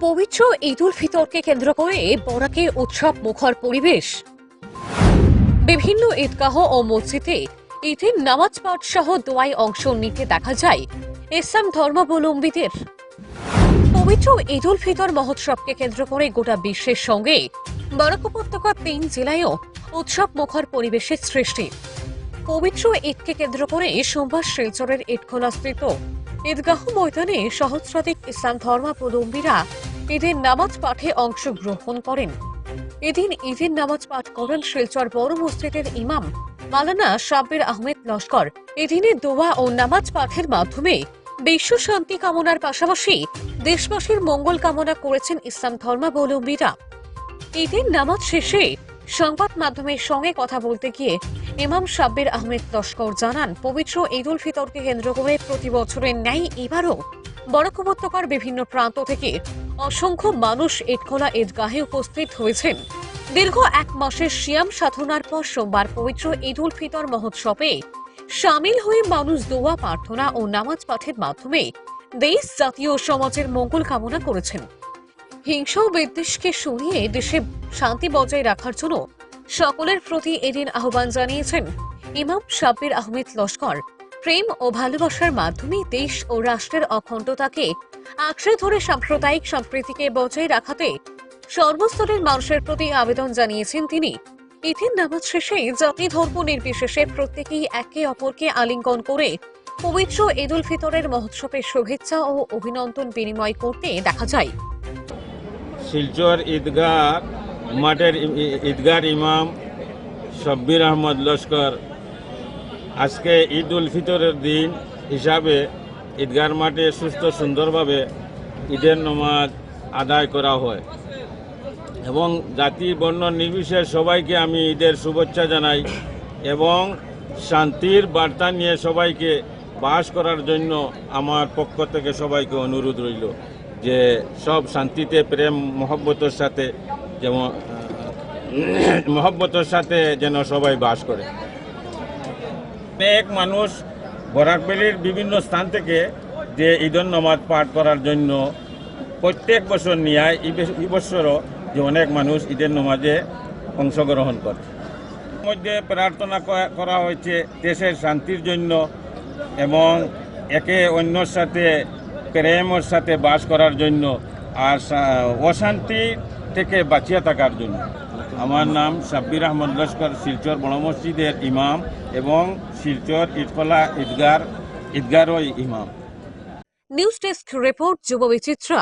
পবিত্র ঈদ উল ফিতরকে কেন্দ্র করে বরাকে উৎসব মুখর পরিবেশ। বিভিন্ন ঈদগাহ ও মসজিদে ঈদের নামাজ পাঠ সহ দোয়ায় অংশ নিতে দেখা যায় ইসলাম ধর্মাবলম্বীদের। পবিত্র ঈদ উল ফিতর মহোৎসবকে কেন্দ্র করে গোটা বিশ্বের সঙ্গে বরাক উপত্যকার তিন জেলায়ও উৎসব মুখর পরিবেশের সৃষ্টি। পবিত্র ঈদকে কেন্দ্র করে সোমবার শিলচরের ঈদখোলাস্থিত ঈদগাহ ময়দানে সহস্রাধিক ইসলাম ধর্মাবলম্বীরা ঈদের নামাজ পাঠে অংশগ্রহণ করেন। এদিন ঈদের নামাজ পাঠ করেন শিলচর বড় মসজিদের ইমাম মালানা সাব্বির আহমেদ লস্কর। এদিনে দোয়া ও নামাজ পাঠের মাধ্যমে বিশ্ব শান্তি কামনার পাশাপাশি দেশবাসীর মঙ্গল কামনা করেছেন ইসলাম ধর্মাবলম্বীরা। ঈদের নামাজ শেষে সংবাদ মাধ্যমের সঙ্গে কথা বলতে গিয়ে ইমাম সাব্বির আহমেদ লস্কর জানান, পবিত্র ঈদ উল ফিতরকে কেন্দ্র করে প্রতি বছরের ন্যায় এবারও বরাক উপত্যকার বিভিন্ন প্রান্ত থেকে অসংখ্য মানুষ ঈদখোলা ঈদগাহে উপস্থিত হয়েছেন। দীর্ঘ এক মাসের শিয়াম সাধনার পর সোমবার পবিত্র ঈদ উল ফিতর মহোৎসবে সামিল হয়ে মানুষ দোয়া, প্রার্থনা ও নামাজ পাঠের মাধ্যমে দেশ, জাতীয় সমাজের মঙ্গল কামনা করেছেন। হিংসা ও বিদ্বেষকে সরিয়ে দেশে শান্তি বজায় রাখার জন্য সকলের প্রতি এদিন আহ্বান জানিয়েছেন ইমাম সাব্বির আহমেদ লস্কর। প্রেম ও ভালোবাসার মাধ্যমে দেশ ও রাষ্ট্রের অখণ্ডতাকে আঁকড়ে ধরে সাম্প্রদায়িক সম্প্রীতিকে বজায় রাখাতে সর্বস্তরের মানুষের প্রতি আবেদন জানিয়েছেন তিনি। ঈদের নামাজ শেষে জাতি ধর্ম নির্বিশেষে প্রত্যেকেই একে অপরকে আলিঙ্গন করে পবিত্র ঈদ উল ফিতরের মহোৎসবের শুভেচ্ছা ও অভিনন্দন বিনিময় করতে দেখা যায়। শিলচর ঈদগাহ, মাঠের ঈদগার ইমাম শব্বির আহমদ লস্কর আজকে ঈদ উল ফিতরের দিন হিসাবে ঈদগার মাঠে সুস্থ সুন্দরভাবে ঈদের নমাজ আদায় করা হয়। এবং জাতি, বর্ণ, নির্বিশেষ সবাইকে আমি ঈদের শুভেচ্ছা জানাই এবং শান্তির বার্তা নিয়ে সবাইকে বাস করার জন্য আমার পক্ষ থেকে সবাইকে অনুরোধ রইল যে সব শান্তিতে, প্রেম, মহব্বতের সাথে যেমন, মহব্বতের সাথে যেন সবাই বাস করে। অনেক মানুষ বরাকবেলির বিভিন্ন স্থান থেকে যে ঈদন নমাজ পাঠ করার জন্য প্রত্যেক বছর নিয়ে এই বছরও যে অনেক মানুষ ঈদের নমাজে অংশগ্রহণ করে। মধ্যে প্রার্থনা করা হয়েছে দেশের শান্তির জন্য এবং একে অন্যর সাথে, প্রেমের সাথে বাস করার জন্য আর অশান্তি থেকে বাঁচিয়ে থাকার জন্য। আমার নাম সাব্বির আহমদ লস্কর, শিলচর বড় মসজিদের ইমাম এবং শিলচর ইটকলা ঈদগার ঈদগারও ইমাম। নিউজ ডেস্ক রিপোর্ট যুব বিচিত্রা